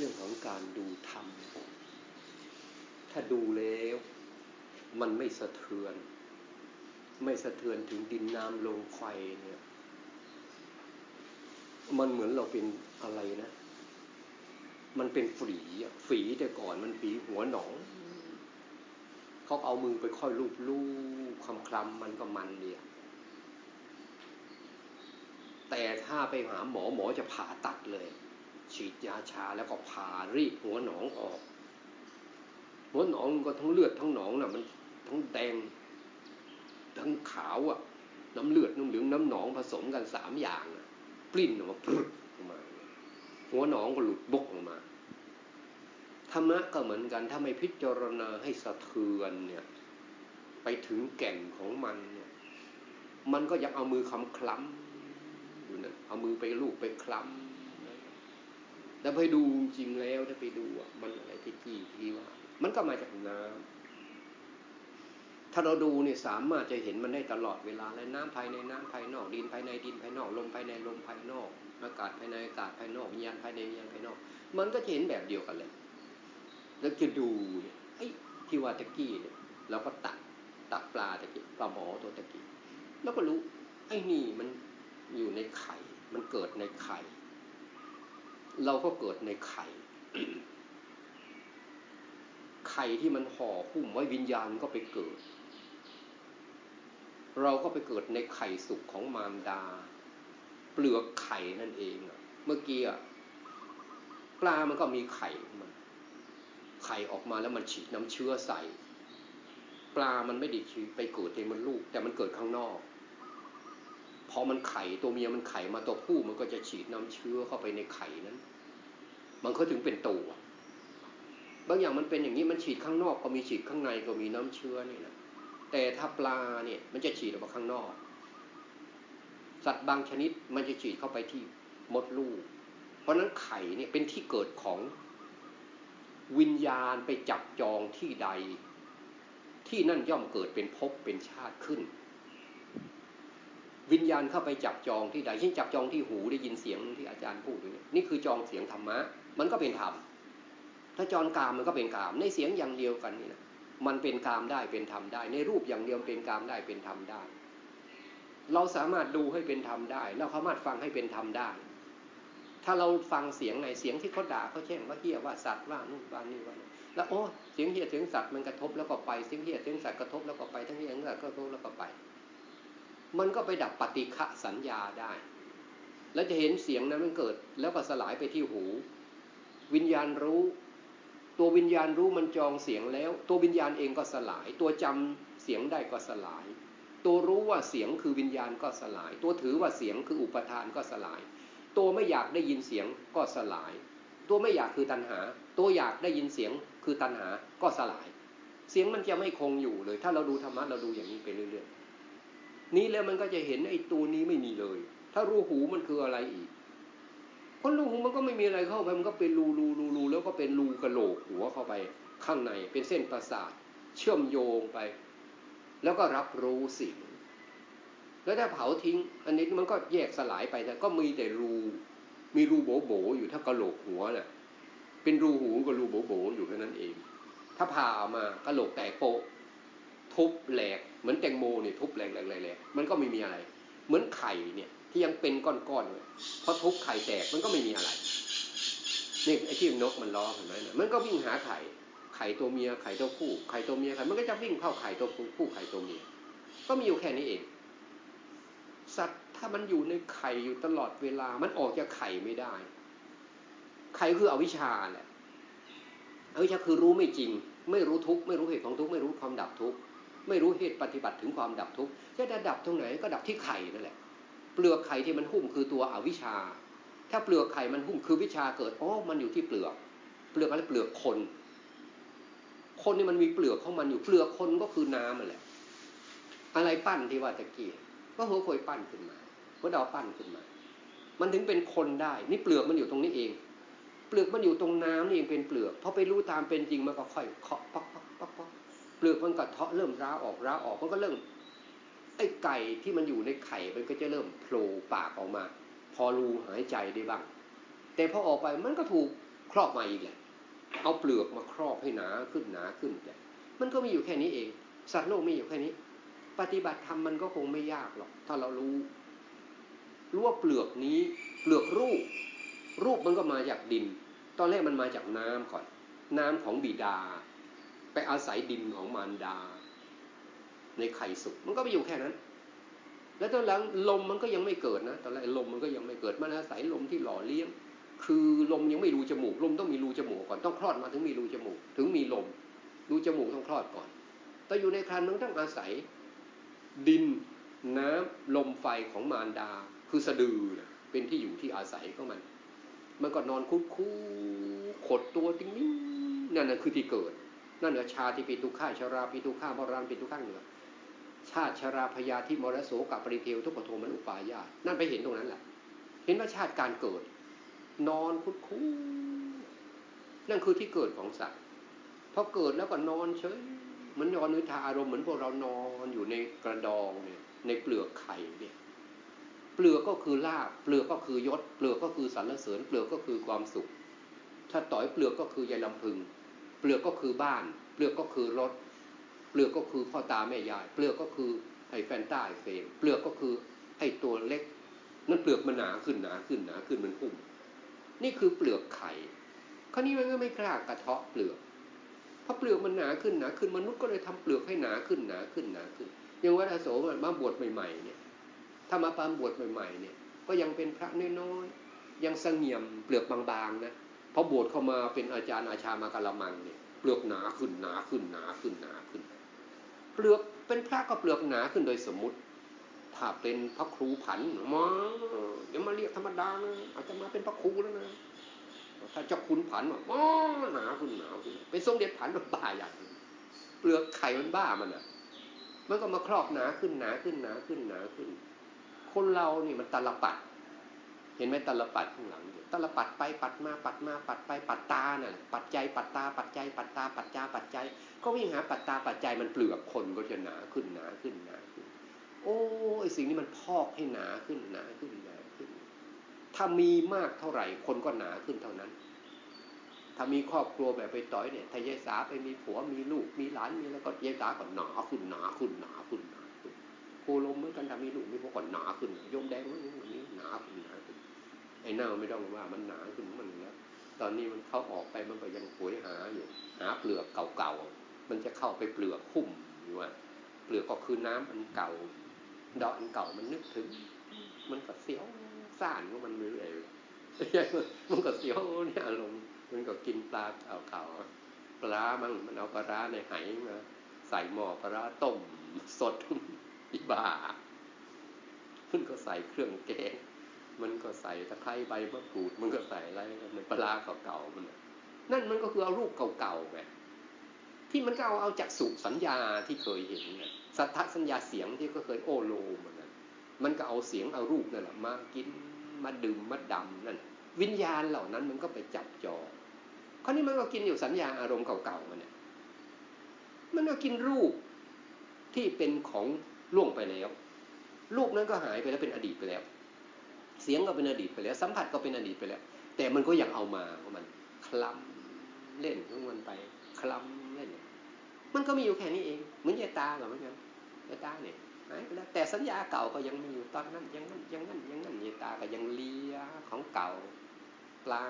เรื่องของการดูธรรม ถ้าดูแล้ว มันไม่สะเทือน ไม่สะเทือนถึงดินน้ำลมไฟเนี่ย มันเหมือนเราเป็นอะไรนะ มันเป็นฝีอะฝีแต่ก่อนมันฝีหัวหนองเขาเอามือไปค่อยลูบลูบคำคลำมันก็มันเดียแต่ถ้าไปหาหมอหมอจะผ่าตัดเลย ฉีดยาชาแล้วก็ผ่ารีบหัวหนองออก หัวหนองก็ทั้งเลือดทั้งหนองน่ะมันทั้งแดง ทั้งขาวอะ น้ำเลือดน้ำเหลืองน้ำหนองผสมกันสามอย่างอะปลิ้นออกมาปุ๊บออกมา หัวหนองก็หลุดบกออกมาธรรมะก็เหมือนกันถ้าไม่พิจารณาให้สะเทือนเนี่ย ไปถึงแก่นของมันเนี่ย มันก็ยังเอามือคำคล้ำอยู่นะเอามือไปลูบไปคล้ำ แล้วไปดูจริงแล้วถ้าไปดูมันอะไรที่กี่ที่ว่า มันก็มาจากน้ำถ้าเราดูเนี่ยสามารถจะเห็นมันได้ตลอดเวลาและน้ำภายในน้ำภายนอก ดินภายในดินภายนอกลมภายในลมภายนอกอากาศภายในอากาศภายนอกวิญญาณภายในวิญญาณภายนอก มันก็จะเห็นแบบเดียวกันเลย แล้วจะดูเนี่ยไอ้ที่ว่าตะกี้เนี่ยเราก็ตักตักปลาตะกี้ปลาหมอตัวตะกี้แล้วก็รู้ ไอ้นี่มันอยู่ในไข่ มันเกิดในไข่ เราก็เกิดในไข่ ไข่ที่มันห่อหุ้มไว้วิญญาณก็ไปเกิด เราก็ไปเกิดในไข่สุกของมารดา เปลือกไข่นั่นเองเมื่อกี้ปลามันก็มีไข่มันไข่ออกมาแล้วมันฉีดน้ำเชื้อใส่ ปลามันไม่ได้ไปเกิดในมันลูก แต่มันเกิดข้างนอก อมันไข่ตัวเมียมันไข่มาตัวผู้มันก็จะฉีดน้ำเชื้อเข้าไปในไข่นั้น มันก็ถึงเป็นตัวบางอย่างมันเป็นอย่างนี้มันฉีดข้างนอกก็มีฉีดข้างในก็มีน้ำเชื้อนี่นะแต่ถ้าปลาเนี่ยมันจะฉีดออกมาข้างนอก สัตว์บางชนิดมันจะฉีดเข้าไปที่มดลูก เพราะนั้นไข่เนี่ยเป็นที่เกิดของวิญญาณไปจับจองที่ใด ที่นั่นย่อมเกิดเป็นภพเป็นชาติขึ้น วิญญาณเข้าไปจับจองที่ใดเช่นจับจองที่หูได้ยินเสียงที่อาจารย์พูดนี่นี่คือจองเสียงธรรมะ มันก็เป็นธรรมถ้าจองกามมันก็เป็นกามในเสียงอย่างเดียวกันนี่นะมันเป็นกามได้เป็นธรรมได้ ในรูปอย่างเดียวเป็นกามได้เป็นธรรมได้ เราสามารถดูให้เป็นธรรมได้ เราสามารถฟังให้เป็นธรรมได้ ถ้าเราฟังเสียงในเสียงที่เขาด่าเขาแช่งว่าเฮียว่าสัตว์ว่านู่นว่านี่ว่าแล้วโอ้เสียงเฮียเสียงสัตว์มันกระทบแล้วก็ไปเสียงเฮียเสียงสัตว์กระทบแล้วก็ไปทั้งเฮียทั้งสัตว์กระทบแล้วก็ไป มันก็ไปดับปฏิฆะสัญญาได้ แล้วจะเห็นเสียงนั้นมันเกิด แล้วก็สลายไปที่หู วิญญาณรู้ ตัววิญญาณรู้มันจองเสียงแล้ว ตัววิญญาณเองก็สลาย ตัวจำเสียงได้ก็สลาย ตัวรู้ว่าเสียงคือวิญญาณก็สลาย ตัวถือว่าเสียงคืออุปทานก็สลาย ตัวไม่อยากได้ยินเสียงก็สลาย ตัวไม่อยากคือตัณหา ตัวอยากได้ยินเสียงคือตัณหาก็สลาย เสียงมันจะไม่คงอยู่เลย ถ้าเราดูธรรมะเราดูอย่างนี้ไปเรื่อยๆ นี้แล้วมันก็จะเห็นไอ้ตัวนี้ไม่มีเลย ถ้ารูหูมันคืออะไรอีกเพราะรูหูมันก็ไม่มีอะไรเข้าไปมันก็เป็นรูรูรูรูแล้วก็เป็นรูกระโหลกหัวเข้าไปข้างในเป็นเส้นประสาท เชื่อมโยงไป แล้วก็รับรู้สิ่ง แล้วถ้าเผาทิ้ง อันนี้มันก็แยกสลายไปแต่ก็มีแต่รู มีรูโบโบอยู่ถ้ากระโหลกหัวน่ะเป็นรูหูกับรูโบโบอยู่แค่นั้นเอง ถ้าผ่าออกมากระโหลกแตกโปะ ทุบแหลก เหมือนแตงโมเนี่ยทุบแหลกแหลกแหลกมันก็ไม่มีอะไร เหมือนไข่เนี่ยที่ยังเป็นก้อนๆเลยพอทุบไข่แตกมันก็ไม่มีอะไรนี่ไอ้ที่นกมันร้องเห็นไหมเนี่ยมันก็วิ่งหาไข่ ไข่ตัวเมียไข่ตัวผู้ไข่ตัวเมียไข่มันก็จะวิ่งเข้าไข่ตัวผู้ผู้ไข่ตัวเมีย ก็มีอยู่แค่นี้เอง สัตว์ถ้ามันอยู่ในไข่อยู่ตลอดเวลา มันออกจากไข่ไม่ได้ ไข่คืออวิชชาแหละอวิชชาคือรู้ไม่จริง ไม่รู้ทุกไม่รู้เหตุของทุกไม่รู้ความดับทุก ไม่รู้เหตุปฏิบัติถึงความดับทุกข์จะดับตรงไหนก็ดับที่ไข่นั่นแหละ เปลือกไข่ที่มันหุ้มคือตัวอวิชชา ถ้าเปลือกไข่มันหุ้มคือวิชาเกิดอ๋อมันอยู่ที่เปลือก เปลือกอะไรเปลือกคน คนนี่มันมีเปลือกของมันอยู่เปลือกคนก็คือน้ำมันแหละ อะไรปั้นที่ว่าตะกี้ก็หัวโคยปั้นขึ้นมาหัวดาวปั้นขึ้นมา มันถึงเป็นคนได้ นี่เปลือกมันอยู่ตรงนี้เอง เปลือกมันอยู่ตรงน้ำนี่เองเป็นเปลือกพอไปรู้ตามเป็นจริงมันก็ค่อยเคาะป๊อก เปลือกมันก็เทาะเริ่มร้าออกร้าออกมันก็เริ่มไอ้ไก่ที่มันอยู่ในไข่มันก็จะเริ่มโผล่ปากออกมา พอรูหายใจได้บ้าง แต่พอออกไปมันก็ถูกครอบมาอีกแหละเอาเปลือกมาครอบให้หนาขึ้นหนาขึ้นแต่มันก็มีอยู่แค่นี้เอง สัตว์โลกมีอยู่แค่นี้ ปฏิบัติธรรมมันก็คงไม่ยากหรอก ถ้าเรารู้ รู้ว่าเปลือกนี้ เปลือกรูป รูปมันก็มาจากดิน ตอนแรกมันมาจากน้ำก่อน น้ำของบิดา ไปอาศัยดินของมารดา ในไข่สุกมันก็ไปอยู่แค่นั้น แล้วตอนหลังลมมันก็ยังไม่เกิดนะตอนแรกลมมันก็ยังไม่เกิดมันอาศัยลมที่หล่อเลี้ยง คือลมยังไม่รูจมูก ลมต้องมีรูจมูกก่อนต้องคลอดมาถึงมีรูจมูก ถึงมีลม รูจมูกต้องคลอดก่อน แต่อยู่ในครรภ์มันต้องอาศัย ดินน้ำลมไฟของมารดา คือสะดือเป็นที่อยู่ที่อาศัยของมัน มันก็นอนคุดคูขดตัวติ้งนิ่งนั่นน่ะคือที่เกิด นั่นน่ะชาติปีตุข่าชราปีตุข่ามรันปีตุข่าเหนือชาติชราพยาธิมรโสกับปริเทวทุกขโทมันอุปายาตนั่นไปเห็นตรงนั้นแหละ เห็นว่าชาติการเกิด นอนคุดคูนั่นคือที่เกิดของสัตว์พอเกิดแล้วก็นอนเฉยเหมือนนอนนิทาอารมณ์เหมือนพวกเรานอนอยู่ในกระดองเนี่ยในเปลือกไข่เนี่ยเปลือกก็คือลาบเปลือกก็คือยศ เปลือกก็คือสรรเสริญ เปลือกก็คือความสุข ถ้าต่อยเปลือกก็คือยายลำพึง เปลือกก็คือบ้าน เปลือกก็คือรถ เปลือกก็คือพ่อตาแม่ยาย เปลือกก็คือไอ้แฟนต้าไอ้เฟมเปลือกก็คือไอ้ตัวเล็ก นั่นเปลือกมันหนาขึ้นหนาขึ้นหนาขึ้นมันพุ่มนี่คือเปลือกไข่คราวนี้มันก็ไม่กล้ากระเทาะเปลือกเพราะเปลือกมันหนาขึ้นหนาขึ้นมนุษย์ก็เลยทำเปลือกให้หนาขึ้นหนาขึ้นหนาขึ้นอย่างวัดอาโศมาบวชใหม่ๆเนี่ยถ้ามาปามบวชใหม่ๆเนี่ย ก็ยังเป็นพระน้อยๆยังเสงี่ยมเปลือกบางๆนะ พอบวชเข้ามาเป็นอาจารย์อาชามากะละมังเนี่ยเปลือกหนาขึ้นหนาขึ้นหนาขึ้นหนาขึ้น เปลือกเป็นพระก็เปลือกหนาขึ้นโดยสมมุติ ถ้าเป็นพระครูผันมาเดี๋ยวมาเรียกธรรมดานะอาจจะมาเป็นพระครูแล้วนะถ้าเจ้าคุณผันว่าอ๋อหนาขึ้นหนาขึ้นเป็นทรงเด็จผันมันบ้าอย่างเปลือกไข่มันบ้ามันอะ มันก็มาครอบหนาขึ้นหนาขึ้นหนาขึ้นหนาขึ้น คนเรานี่มันตลปัด เห็นไหมตลปัดข้างหลังตลปัดไปปัดมาปัดมาปัดไปปัดตาน่ะปัดใจปัดตาปัดใจปัดตาปัดจาปัดใจ ก็วิ่งหาปัดตาปัดใจมันเปลือกคนก็จะหนาขึ้นหนาขึ้นหนาขึ้น โอ้ไอสิ่งนี้มันพอกให้หนาขึ้นหนาขึ้นหนาขึ้น ถ้ามีมากเท่าไหร่คนก็หนาขึ้นเท่านั้น ถ้ามีครอบครัวแบบไปต่อยเนี่ยถ้ายายสาไปมีผัวมีลูกมีหลานมีแล้วก็ยายสาก็หนาขึ้นหนาขึ้นหนาขึ้นหนาขึ้นโคลมเหมือนกันถ้ามีลูกมีผัวก็หนาขึ้นโยมแดงเมันนี้หนาขึ้นหนาขึ้น อ้เน่าไม่ต้องว่ามันหนาขึ้นมันแล้วตอนนี้มันเข้าออกไปมันก็ยังหวยหาอยู่หาเปลือกเก่าๆมันจะเข้าไปเปลือกคุ้มอยู่ว่าเปลือกก็คือน้ำอันเก่าดอกอันเก่ามันนึกถึง มันก็เสียวซ่านของมันเรื่อยๆมันก็เสียวเนี่ยอารมณ์มันก็กินปลาเก่าๆปลามั่งมันเอาปลาในไหมาใส่หม้อปลาต้มสดอีบ้ามันก็ใส่เครื่องแกง มันก็ใส่ตะไคร้ใบมะกรูด มันก็ใส่อะไรในปลาเก่าๆมันนั่นมันก็คือเอารูปเก่าๆไงที่มันก็เอาเอาจากสุสัญญาที่เคยเห็นไงสัทธสัญญาเสียงที่ก็เคยโอโลมันนั่นมันก็เอาเสียงเอารูปนั่นแหละมากินมาดื่มมาดำนั่นวิญญาณเหล่านั้นมันก็ไปจับจอคราวนี้มันก็กินอยู่สัญญาอารมณ์เก่าๆมันเนี่ยมันก็กินรูปที่เป็นของล่วงไปแล้ว รูปนั้นก็หายไปแล้วเป็นอดีตไปแล้ว สียงก็เป็นอดีตไปแล้ว สัมผัสก็เป็นอดีตไปแล้ว แต่มันก็ยังเอามาเพราะมันคลำเล่นของมันไปคลำเล่น มันก็มีอยู่แค่นี้เอง เหมือนยายตาเหรอเหมือนกันยายตาเนี่ยหายไปแล้วแต่สัญญาเก่าก็ยังมีอยู่ตอนนั้นยังนั้นยังนั้นยังนั้นยายตาก็ยังเลียของเก่าปลา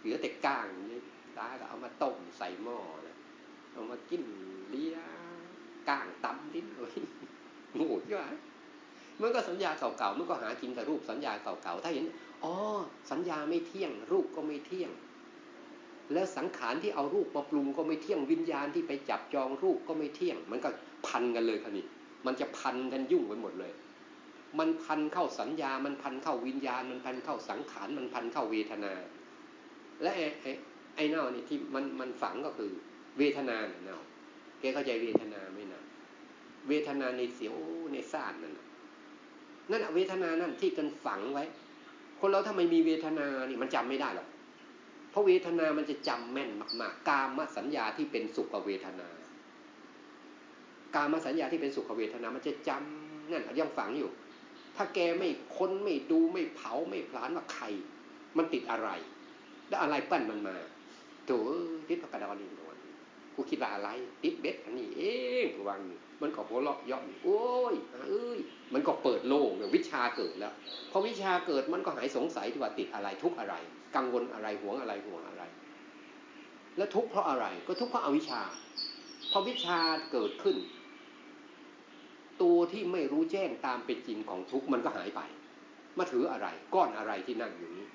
เหลือแต่ก้างนี่ตาก็เอามาต้มใส่หม้อนะเอามากินเลียก้างตำดิ้นเลยโง่ใช่ไหม มันก็สัญญาเก่าๆมันก็หากินแต่รูปสัญญาเก่าๆถ้าเห็นอ๋อสัญญาไม่เที่ยง รูปก็ไม่เที่ยง แล้วสังขารที่เอารูปมาปรุงก็ไม่เที่ยงวิญญาณที่ไปจับจองรูปก็ไม่เที่ยง มันก็พันกันเลยคันนี้มันจะพันกันยุ่งไปหมดเลย มันพันเข้าสัญญา มันพันเข้าวิญญาณ มันพันเข้าสังขาร มันพันเข้าเวทนา และไอ้ไอ้ไอ้เน่านี่ที่มันมันฝังก็คือ เวทนาเนี่ยเน่าแกเข้าใจเวทนาไหมนะเวทนาในเสียวในซ่านนั่นนั่ นอะเวทนานั่นที่กันฝังไว้ คนเราถ้าไม่มีเวทนานี่มันจำไม่ได้หรอกเพราะเวทนามันจะจำแม่นมากๆ กามสัญญาที่เป็นสุขเวทนา กามสัญญาที่เป็นสุขเวทนามันจะจำนั่นยังฝังอยู่ ถ้าแกไม่ค้นไม่ดูไม่เผาไม่พลานว่าใคร มันติดอะไร แล้วอะไรปั้นมันมาโถติดปากกาดอนตัวนี้ กูคิดว่าอะไร ติดเบ็ดอันนี้เองวางมันก็หัวเราะย่อมโอ้ยเอ้ย มันก็เปิดโลกวิชาเกิดแล้วพอวิชาเกิดมันก็หายสงสัยที่ว่าติดอะไรทุกอะไร กังวลอะไรห่วงอะไรห่วงอะไร แล้วทุกเพราะอะไร ก็ทุกเพราะอาวิชชาพอวิชาเกิดขึ้น ตัวที่ไม่รู้แจ้งตามเป็นจริงของทุกมันก็หายไป มาถืออะไร ก้อนอะไรที่นั่งอยู่นี้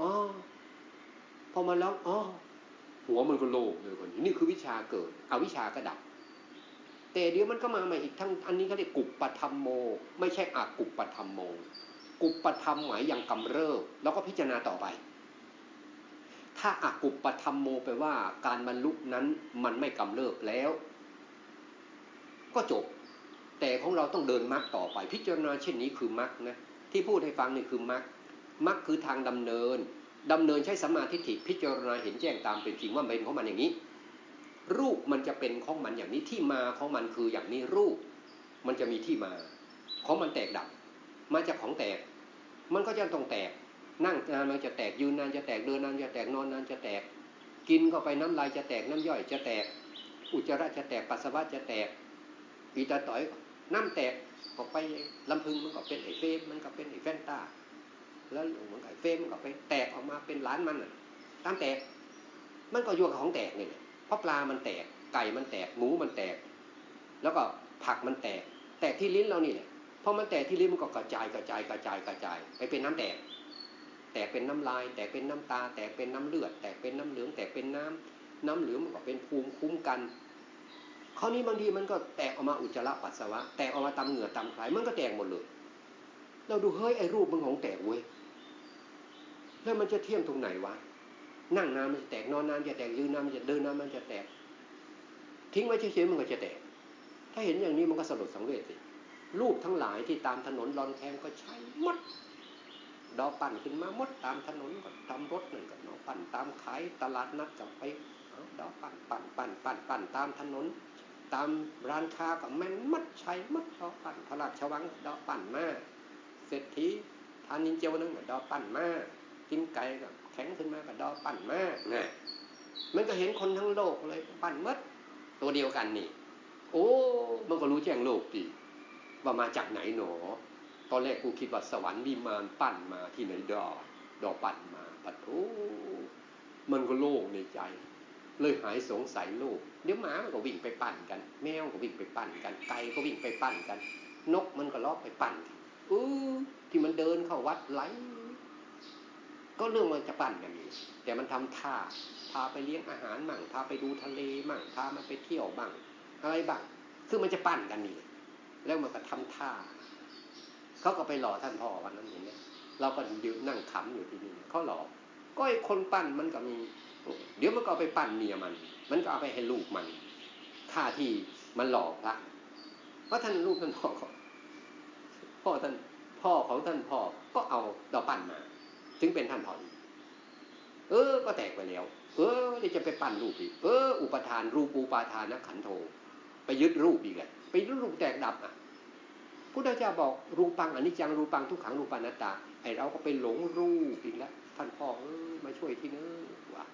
อ๋อพอมาแล้วอ๋อ หัวมันก็โล่งเลยคนนี้นี่คือวิชาเกิดเอาวิชาก็ดับ แต่เดี๋ยวมันก็มาใหม่อีกทั้งอันนี้เขาเรียกกุปปธรรมโม ไม่ใช่อากุปปธรรมโม กุปปธรรมหมายอย่างกำเริบแล้วก็พิจารณาต่อไป ถ้าอากุปปธรรมโมแปลว่า การบรรลุนั้นมันไม่กำเริบแล้ว ก็จบ แต่ของเราต้องเดินมรรคต่อไป พิจารณาเช่นนี้คือมรรคนะที่พูดให้ฟังนี่คือมรรคมรรคคือทางดำเนิน ดำเนินใช้สมาธิพิจารณาเห็นแจ้งตามเป็นจริงว่าเป็นของมันอย่างนี้ รูปมันจะเป็นของมันอย่างนี้ที่มาของมันคืออย่างนี้รูป มันจะมีที่มา ของมันแตกดับ มาจากของแตก มันก็จะต้องแตก นั่งนานมันจะแตกยืนนานจะแตกเดินนานจะแตกนอนนานจะแตก กินเข้าไปน้ำลายจะแตกน้ำย่อยจะแตก อุจจาระจะแตกปัสสาวะจะแตกปีตาต่อยน้ำแตกออกไปลำพึงมันก็เป็นไอเฟมมันก็เป็นไอแฟนตา แล้วเหมือนไอเฟมมันก็ไปแตกออกมาเป็นล้านมันอะตามแตก มันก็ยู่กับของแตกนี่แหละเพราะปลามันแตกไก่มันแตกหมูมันแตก แล้วก็ผักมันแตก แตกที่ลิ้นเรานี่แหละพอมันแตกที่ลิ้นมันก็กระจายกระจายกระจายกระจาย ไปเป็นน้ำแตก แตกเป็นน้ำลาย แตกเป็นน้ำตา แตกเป็นน้ำเลือด แตกเป็นน้ำเหลือง แตกเป็นน้ำน้ำเหลืองมันก็เป็นภูมิคุ้มกันคราวนี้บางทีมันก็แตกออกมาอุจจาระปัสสาวะ แตกออกมาตามเหงื่อตามไขมันก็แตกหมดเลยเราดูเฮ้ยไอ้รูปมันของแตกเว้ย แล้วมันจะเที่ยงตรงไหนวะ นั่งนานมันจะแตกนอนนานจะแตกยืนนานมันจะเดินนานมันจะแตก ทิ้งไว้เฉยๆมันก็จะแตก ถ้าเห็นอย่างนี้มันก็สลดสังเวชสิรูปทั้งหลายที่ตามถนนรอนแคมก็ใช้มดดอกปั่นขึ้นมามดตามถนนก็ทำรถหนึ่งก็ดอปั่นตามขายตลาดนัดกับไปดอกปั่นปั่นปั่นปั่นปั่นตามถนน ตามร้านค้าก็แม่นมัดใช้มัดดอกปั่นพระราชวังดอกปั่นมาเศรษฐีทานินเจวนึงก็ดอกปั่นมา กินไก่ก็แข็งขึ้นมาก็ดอกปั่นมาไงมันก็เห็นคนทั้งโลกเลยปั่นมัดตัวเดียวกันนี่ โอ้ มันก็รู้แจ้งโลกดีว่ามาจากไหนหนอ ตอนแรกกูคิดว่าสวรรค์วิมานปั่นมาที่ไหนดอกดอกปั่นมาปัดโอ้มันก็โล่งในใจ เลยหายสงสัยโลกเดี๋ยวหมามันก็วิ่งไปปั่นกัน แมวก็วิ่งไปปั่นกัน ไก่ก็วิ่งไปปั่นกัน นกมันก็ล้อไปปั่นอือที่มันเดินเข้าวัดไหล ก็เรื่องมันจะปั่นกันอยู่แต่มันทำท่าพาไปเลี้ยงอาหารมั่งพาไปดูทะเลมั่งพามันไปเที่ยวบ้าง อะไรบ้างคือมันจะปั่นกันนี่แล้วมันก็ทำท่าเขาก็ไปหล่อท่านพ่อวันนั้นอย่างนี้เราก็ยืนนั่งขำอยู่ที่นี่เขาหล่อก็ไอ้คนปั้นมันก็มีเดี๋ยวมันก็เอาไปปั้นเมียมัน มันก็เอาไปให้ลูกมันท่าที่มันหล่อพระเพราะท่านลูกท่านพ่อพ่อท่านพ่อของท่านพ่อก็เอาดอกปั้นมา ถึงเป็นท่านพ่อเออ ก็แตกไปแล้ว เออเดี๋ยวจะไปปั้นรูปอีก เออ อุปทานรูปอุปาทานขันโท ไปยึดรูปอีกแหละไปยึดรูปแตกดับอะพุทธเจ้าบอกรูปังอนิจจังรูปังทุกขังรูปานัตตาไอเราก็ไปหลงรูปอีกแล้วท่านพ่อเออมาช่วยที่เนื้อว่ะ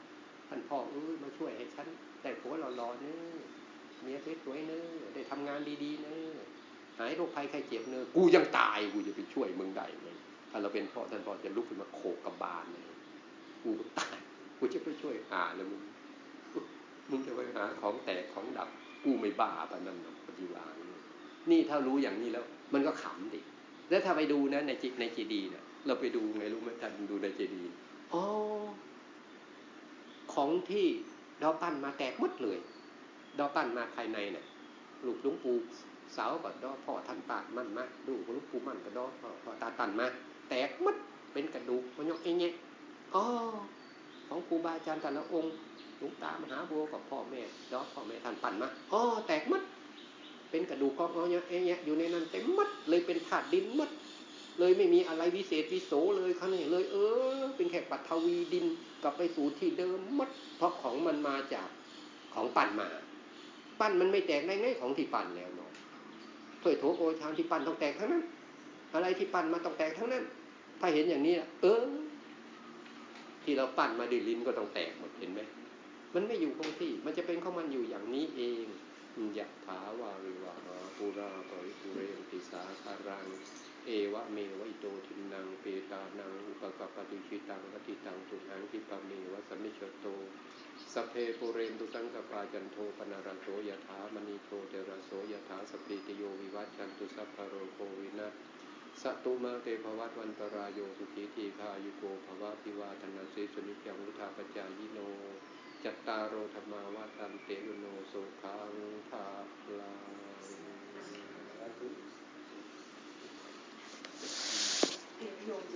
ท่านพ่อเออมาช่วยให้ฉันได้ผัวหล่อๆเนื้อเมียสวยๆเนื้อได้ทำงานดีๆเนื้อหายโรคภัยไข้เจ็บเนื้อกูยังตายกูจะไปช่วยมึงได้ไหม ถ้าเราเป็นพ่อท่านพ่อจะลุกขึ้นมาโขกกับบาลเลยกูตายกูจะไปช่วยหาแล้วมึงมึงจะไปหาของแตกของดับกูไม่บ้าปะนั่นปฏิวานนี่ถ้ารู้อย่างนี้แล้ว มันก็ขำดิแล้วถ้าไปดูนะ ในจิตในจีดีเนี่ยเราไปดูไงรู้ไหมท่านดูในเจดีอ๋อของที่ดาปั้นมาแตกหมดเลยดาปั้นมาภายในเนี่ยลูกลวงปูสาวกับดอพ่อท่านปากมันมาดูหลวงปูมันกับดอพ่อพ่อตาตันมา แตกมัดเป็นกระดูกมันยกเองเนี่ยอ๋อของครูบาอาจารย์แต่ละองค์หลวงตามหาบัวกับพ่อแม่ดอพ่อแม่ท่านปั่นมาอ๋อแตกมัดเป็นกระดูกกองเอาเนี่ยองเนี่ยอยู่ในนั้นเต็มมัดเลยเป็นถาดดินมัดเลยไม่มีอะไรวิเศษวิโสเลยเขาเนี่ยเลย เออ เป็นแค่ปัทวีดินกลับไปสู่ที่เดิมมัดเพราะของมันมาจากของปั่นมา ปั้นมันไม่แตกได้ไงของที่ปั่นแล้วเนาะถ้วยโถโอชามที่ปั่นต้องแตกทั้งนั้น อะไรที่ปั่นมาต้องแตกทั้งนั้น ถ้าเห็นอย่างนี้เออ ที่เราปั้นมาด้วยลิ้นก็ต้องแตกหมดเห็นไหมมันไม่อยู่คงที่ มันจะเป็นของมันอยู่อย่างนี้เองยะถาวาริวาหาปุราปริปุเรนติสาคารัง เอวะเมวะอิโตทินังเปตานัง อุปกปฏิชิตังวติตังตุนังทิปะเมวะสมิชโตสเพปุเรนตุสังกปาจันโทปนารโสยถามณีโทเตระโสยถาสปีติโยวิวัชชันตุสัพพโรโควินัส สตุมาเตภวัตวันตรายโยสุขีทีคายุโกภวะพิวาธนาสิสุนิจังวุธาปจายิโน จัตตารโอธรรมาวาตันเตยุโนโสขังภาลาโยม